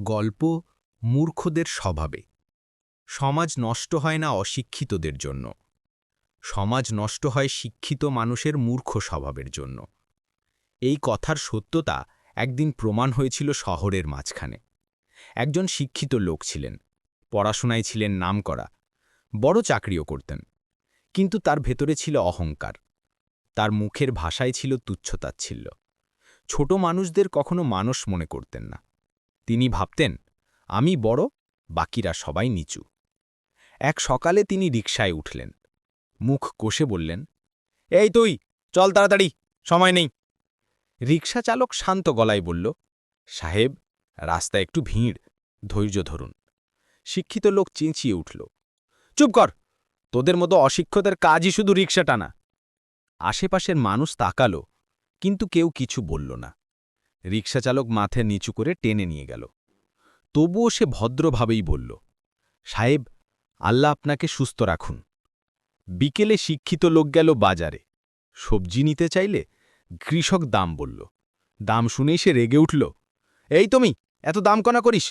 গল্প মূর্খদের স্বভাবে। সমাজ নষ্ট হয় না অশিক্ষিতদের জন্য। সমাজ নষ্ট হয় শিক্ষিত মানুষের মূর্খ স্বভাবের জন্য। এই কথার সত্যতা একদিন প্রমাণ হয়েছিল শহরের মাঝখানে। একজন শিক্ষিত লোক ছিলেন। পড়াশোনায় ছিলেন নামকরা। বড় চাকরিও করতেন। কিন্তু তার ভেতরে ছিল অহংকার। তার মুখের ভাষায় ছিল তুচ্ছতাচ্ছিল্য। ছোট মানুষদের কখনো মানুষ মনে করতেন না। তিনি ভাবতেন, আমি বড়, বাকিরা সবাই নিচু। এক সকালে তিনি রিকশায় উঠলেন। মুখ কষে বললেন, এই তুই, চল তাড়াতাড়ি, সময় নেই। রিকশা চালক শান্ত গলায় বলল, সাহেব রাস্তা একটু ভিড়, ধৈর্য ধরুন। শিক্ষিত লোক চেঁচিয়ে উঠল, চুপ কর, তোদের মতো অশিক্ষতের কাজই শুধু রিকশা টানা আশেপাশের মানুষ তাকালো, কিন্তু কেউ কিছু বলল না। রিকশাচালক মাথে নিচু করে টেনে নিয়ে গেল। তবুও সে ভদ্রভাবেই বলল, সাহেব, আল্লাহ আপনাকে সুস্থ রাখুন। বিকেলে শিক্ষিত লোক গেল বাজারে। সবজি নিতে চাইলে কৃষক দাম বলল। দাম শুনেই সে রেগে উঠল, এই তুমি, এত দাম কনা করিস?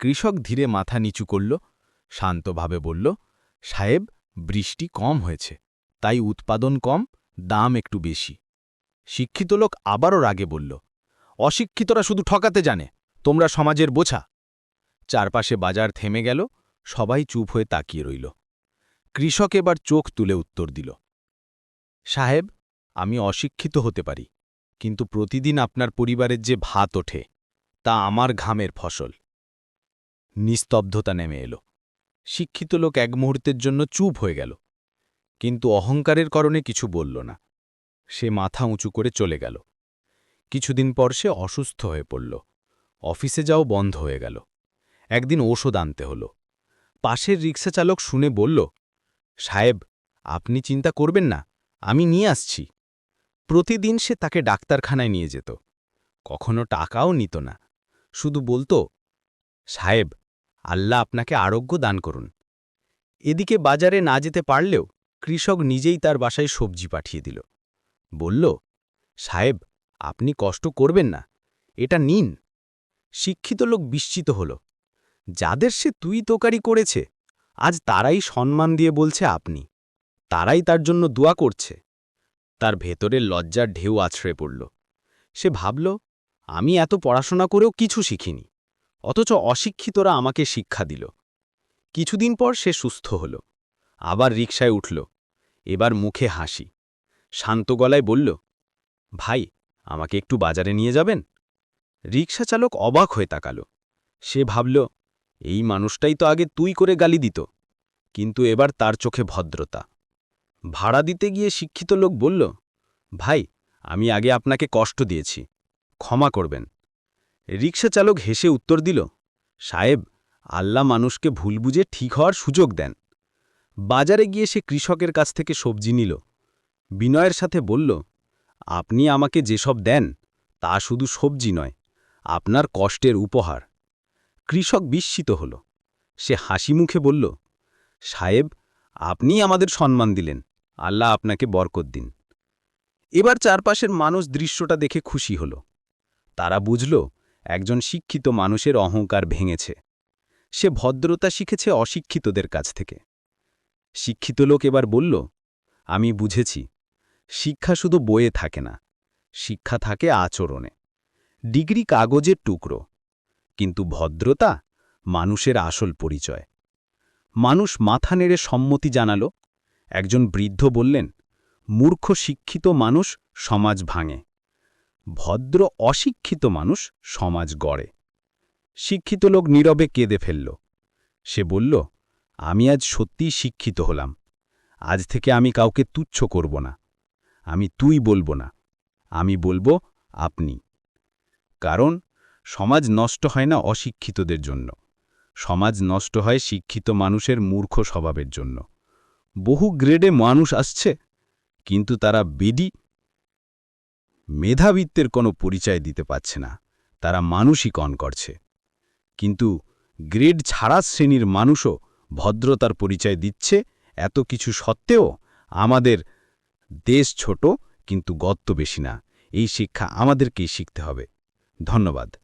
কৃষক ধীরে মাথা নিচু করল, শান্তভাবে বলল, সাহেব, বৃষ্টি কম হয়েছে, তাই উৎপাদন কম, দাম একটু বেশি। শিক্ষিত লোক আবারও রাগে বলল অশিক্ষিতরা শুধু ঠকাতে জানে, তোমরা সমাজের বোঝা। চারপাশে বাজার থেমে গেল, সবাই চুপ হয়ে তাকিয়ে রইল। কৃষক এবার চোখ তুলে উত্তর দিল, সাহেব, আমি অশিক্ষিত হতে পারি, কিন্তু প্রতিদিন আপনার পরিবারের যে ভাত ওঠে, তা আমার ঘামের ফসল। নিস্তব্ধতা নেমে এলো। শিক্ষিত লোক এক মুহূর্তের জন্য চুপ হয়ে গেল, কিন্তু অহংকারের কারণে কিছু বলল না। সে মাথা উঁচু করে চলে গেল। কিছুদিন পর সে অসুস্থ হয়ে পড়ল। অফিসে যাও বন্ধ হয়ে গেল। একদিন ওষুধ আনতে হল। পাশের রিক্সা চালক শুনে বলল, সাহেব, আপনি চিন্তা করবেন না, আমি নিয়ে আসছি। প্রতিদিন সে তাকে ডাক্তারখানায় নিয়ে যেত। কখনো টাকাও নিত না। শুধু বলতো, সাহেব, আল্লাহ আপনাকে আরোগ্য দান করুন। এদিকে বাজারে না যেতে পারলেও কৃষক নিজেই তার বাসায় সবজি পাঠিয়ে দিল। বলল, সাহেব আপনি কষ্ট করবেন না, এটা নিন। শিক্ষিত লোক বিস্মিত হল। যাদের সে তুই তোকারি করেছে, আজ তারাই সম্মান দিয়ে বলছে আপনি। তারাই তার জন্য দোয়া করছে। তার ভেতরের লজ্জার ঢেউ আছড়ে পড়ল। সে ভাবল, আমি এত পড়াশোনা করেও কিছু শিখিনি, অথচ অশিক্ষিতরা আমাকে শিক্ষা দিল। কিছুদিন পর সে সুস্থ হল। আবার রিকশায় উঠল। এবার মুখে হাসি। শান্ত গলায় বলল, ভাই আমাকে একটু বাজারে নিয়ে যাবেন? রিকশা চালক অবাক হয়ে তাকাল। সে ভাবল, এই মানুষটাই তো আগে তুই করে গালি দিত। কিন্তু এবার তার চোখে ভদ্রতা। ভাড়া দিতে গিয়ে শিক্ষিত লোক বলল, ভাই, আমি আগে আপনাকে কষ্ট দিয়েছি। ক্ষমা করবেন। রিকশা চালক হেসে উত্তর দিল, সাহেব, আল্লাহ মানুষকে ভুল বুঝে ঠিক হওয়ার সুযোগ দেন। বাজারে গিয়ে সে কৃষকের কাছ থেকে সবজি নিল। বিনয়ের সাথে বলল আপনি আমাকে যেসব দেন, তা শুধু সবজি নয়, আপনার কষ্টের উপহার। কৃষক বিস্মিত হল। সে হাসি মুখে বলল, সাহেব আপনি আমাদের সম্মান দিলেন। আল্লাহ আপনাকে বরকত দিন। এবার চারপাশের মানুষ দৃশ্যটা দেখে খুশি হল। তারা বুঝল, একজন শিক্ষিত মানুষের অহংকার ভেঙেছে। সে ভদ্রতা শিখেছে অশিক্ষিতদের কাছ থেকে। শিক্ষিত লোক এবার বলল, আমি বুঝেছি। শিক্ষা শুধু বইয়ে থাকে না, শিক্ষা থাকে আচরণে। ডিগ্রি কাগজের টুকরো, কিন্তু ভদ্রতা মানুষের আসল পরিচয়। মানুষ মাথা নেড়ে সম্মতি জানাল, একজন বৃদ্ধ বললেন, মূর্খ শিক্ষিত মানুষ সমাজ ভাঙে, ভদ্র অশিক্ষিত মানুষ সমাজ গড়ে। শিক্ষিত লোক নীরবে কেঁদে ফেলল। সে বলল, আমি আজ সত্যিই শিক্ষিত হলাম, আজ থেকে আমি কাউকে তুচ্ছ করব না। আমি তুই বলব না, আমি বলব আপনি। কারণ, সমাজ নষ্ট হয় না অশিক্ষিতদের জন্য। সমাজ নষ্ট হয় শিক্ষিত মানুষের মূর্খ স্বভাবের জন্য। বহু গ্রেডে মানুষ আসছে, কিন্তু তারা বেডি, মেধাবিত্তের কোনো পরিচয় দিতে পারছে না, তারা মানুষই কন করছে। কিন্তু গ্রেড ছাড়া শ্রেণির মানুষও ভদ্রতার পরিচয় দিচ্ছে, এত কিছু সত্ত্বেও আমাদের দেশ ছোট কিন্তু গত্ত বেশি না। এই শিক্ষা আমাদেরকেই শিখতে হবে। ধন্যবাদ।